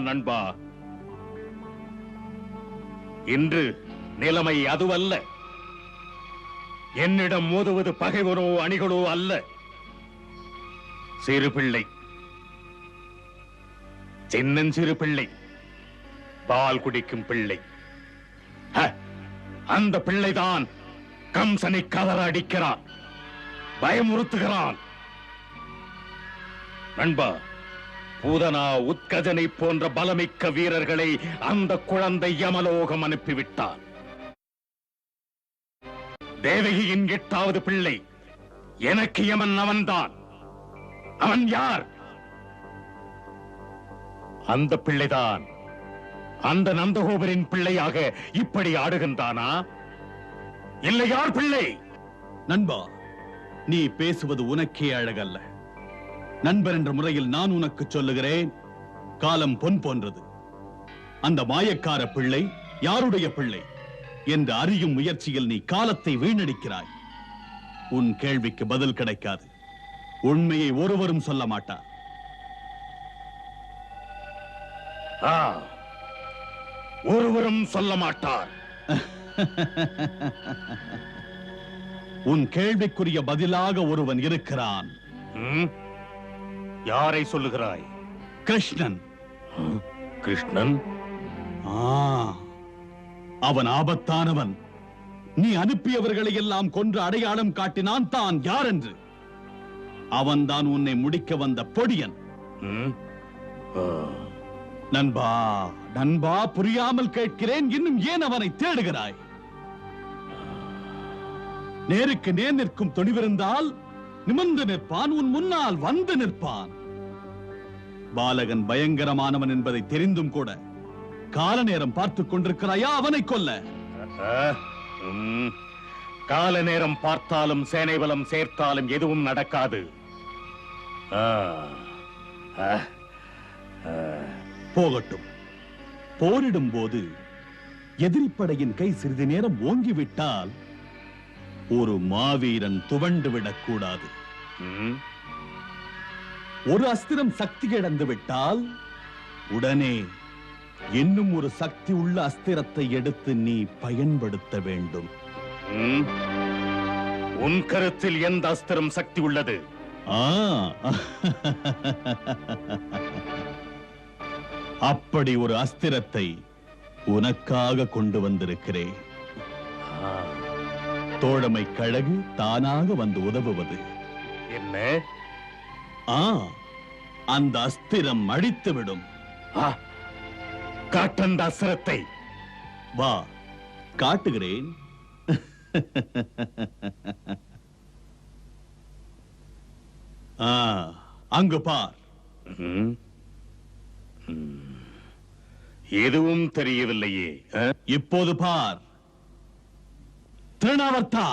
நண்பா. இன்று நிலைமை அதுவல்ல. என்னிடம் மோதுவது பகைவரோ அணிகளோ அல்ல. சிறு பிள்ளை. சின்னஞ்சிறு பிள்ளை. பால் குடிக்கும் பிள்ளை. அந்த பிள்ளைதான் கம்சனை கதற அடிக்கிறான். பயமுறுத்துகிறான். நண்பா பூதனா உத்கஜனை போன்ற பலமிக்க வீரர்களை அந்த குழந்தை யமலோகம் அனுப்பிவிட்டான். தேவகியின் எட்டாவது பிள்ளை எனக்கு யமன் அவன்தான். அவன் யார்? அந்த பிள்ளைதான் அந்த நந்தகோபரின் பிள்ளையாக இப்படி ஆடுகின்றானா? இல்லை யார் பிள்ளை? நண்பா நீ பேசுவது உனக்கே அழகல்ல. நண்பர் என்ற முறையில் நான் உனக்கு சொல்லுகிறேன். காலம் பொன் போன்றது. அந்த மாயக்கார பிள்ளை யாருடைய பிள்ளை? என்று அறியும் முயற்சியில் நீ காலத்தை வீணடிக்கிறாய். உன் கேள்விக்கு பதில் கிடைக்காது. உண்மையை ஒருவரும் சொல்ல மாட்டார். ஒருவரும் சொல்ல மாட்டார். உன் கேள்விக்குரிய பதிலாக ஒருவன் இருக்கிறான்? யாரை சொல்லுகிறாய்? கிருஷ்ணன். கிருஷ்ணன்? ஆ, அவன் ஆபத்தானவன். நீ அனுப்பியவர்களை எல்லாம் கொன்று அடையாளம் காட்டினான் தான் யார் என்று அவன்தான் உன்னை முடிக்க வந்த பொடியன். நண்பா நண்பா புரியாமல் கேட்கிறேன். இன்னும் ஏன் அவனை தேடுகிறாய்? நேருக்கு நேர் நிற்கும் துணிவிருந்தால் நிமிர்ந்து நிற்பான் உன் முன்னால் வந்து நிற்பான். பாலகன் பயங்கரமானவன் என்பதை தெரிந்தும் கூட கால நேரம் பார்த்துக் கொண்டிருக்கிறாயா? அவனை கொல்ல. கால நேரம் பார்த்தாலும் சேனை பலம் சேர்த்தாலும் எதுவும் நடக்காது. போகட்டும். போரிடும் போது எதிரிப்படையின் கை சிறிது நேரம் ஓங்கிவிட்டால் ஒரு மாவீரன் துவண்டு விடக்கூடாது? ஒரு அஸ்திரம் சக்தி இழந்து விட்டால் உடனே இன்னும் ஒரு சக்தி உள்ள அஸ்திரத்தை எடுத்து நீ பயன்படுத்த வேண்டும்? உன் கருத்தில் எந்த அஸ்திரம் சக்தி உள்ளது ஆ அப்படி ஒரு அஸ்திரத்தை உனக்காக கொண்டு வந்திருக்கிறேன் தோழமை கழகு தானாக வந்து உதவுவது. என்ன? ஆ அந்த அஸ்திரம் அழித்துவிடும். காட்டந்த அஸ்திரத்தை. வா காட்டுகிறேன். ஆ, அங்கு பார். எதுவும் தெரியவில்லையே? இப்போது பார். திருநாவர்த்தா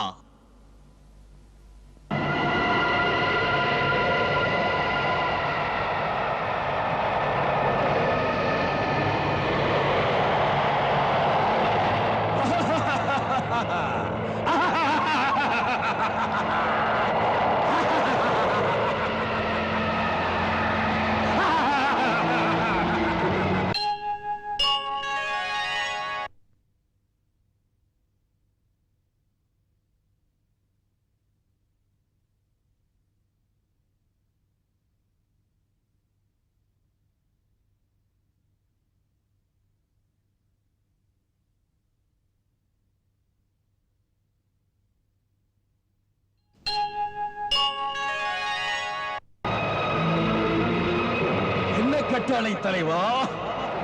கட்டளை தலைவா?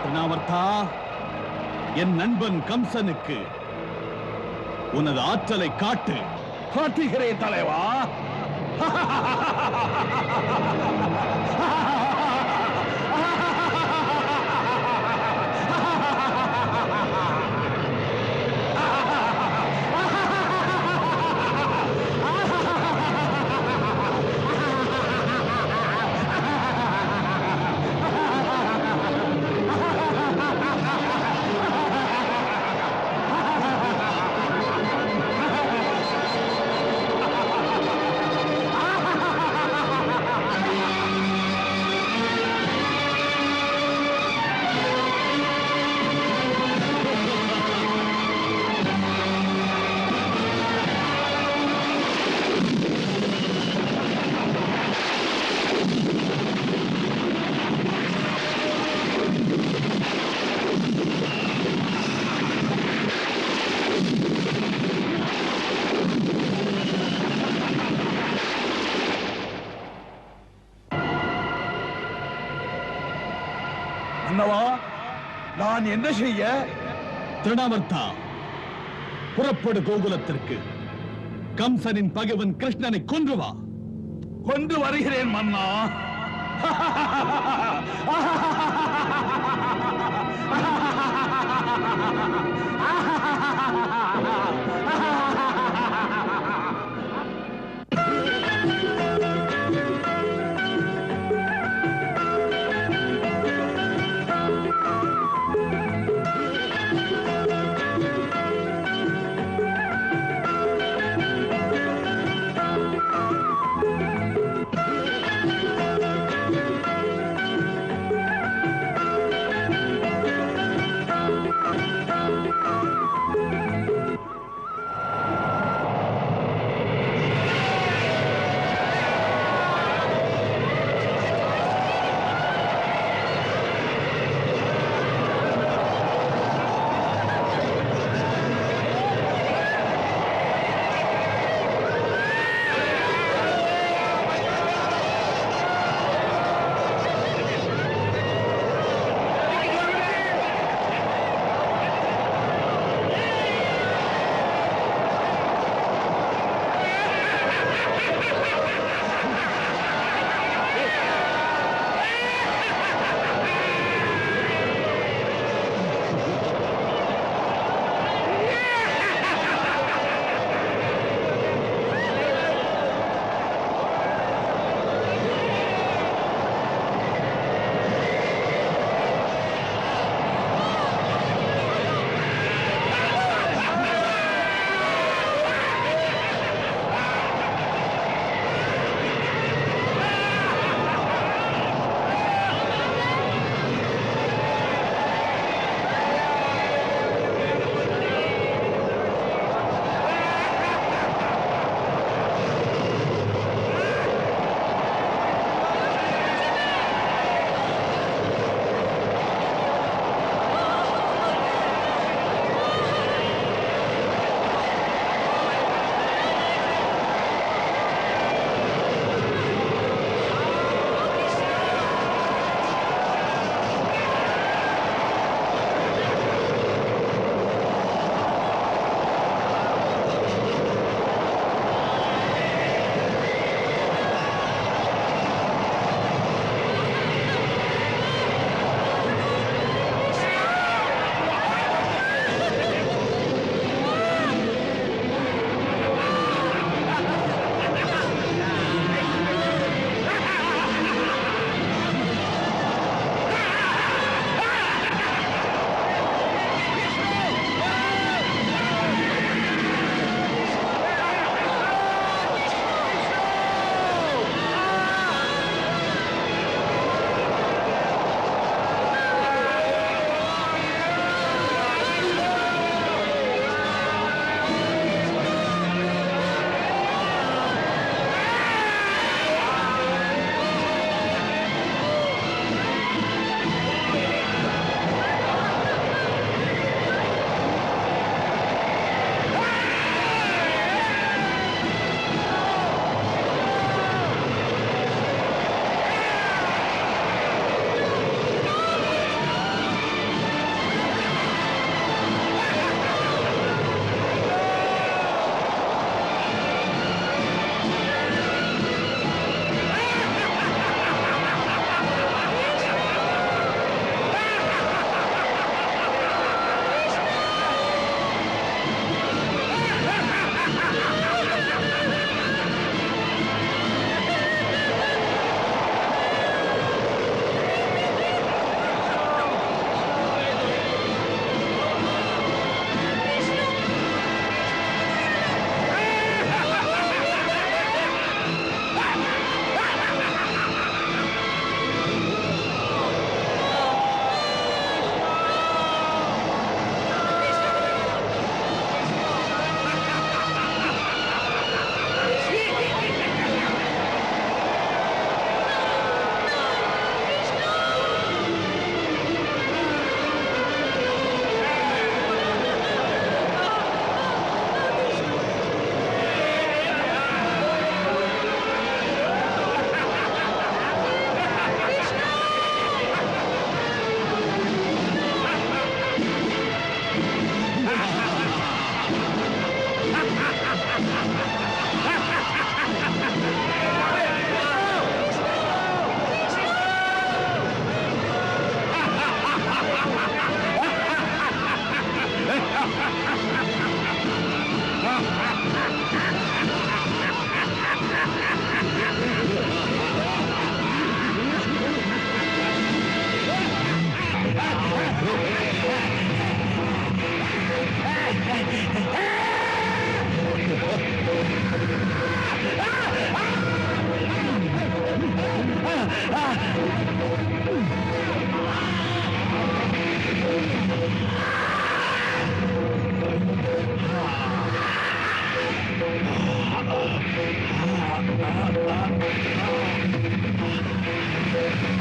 திருநாவர்த்தா என் நண்பன் கம்சனுக்கு உனது ஆற்றலை காட்டு. காட்டுகிறேன் தலைவா. அண்ணவா நான் என்ன செய்ய? திருணாவர்த்தா புறப்படு கோகுலத்திற்கு. கம்சனின் பகைவன் கிருஷ்ணனை கொன்று வா. கொண்டு வருகிறேன் மன்னா. Thank you.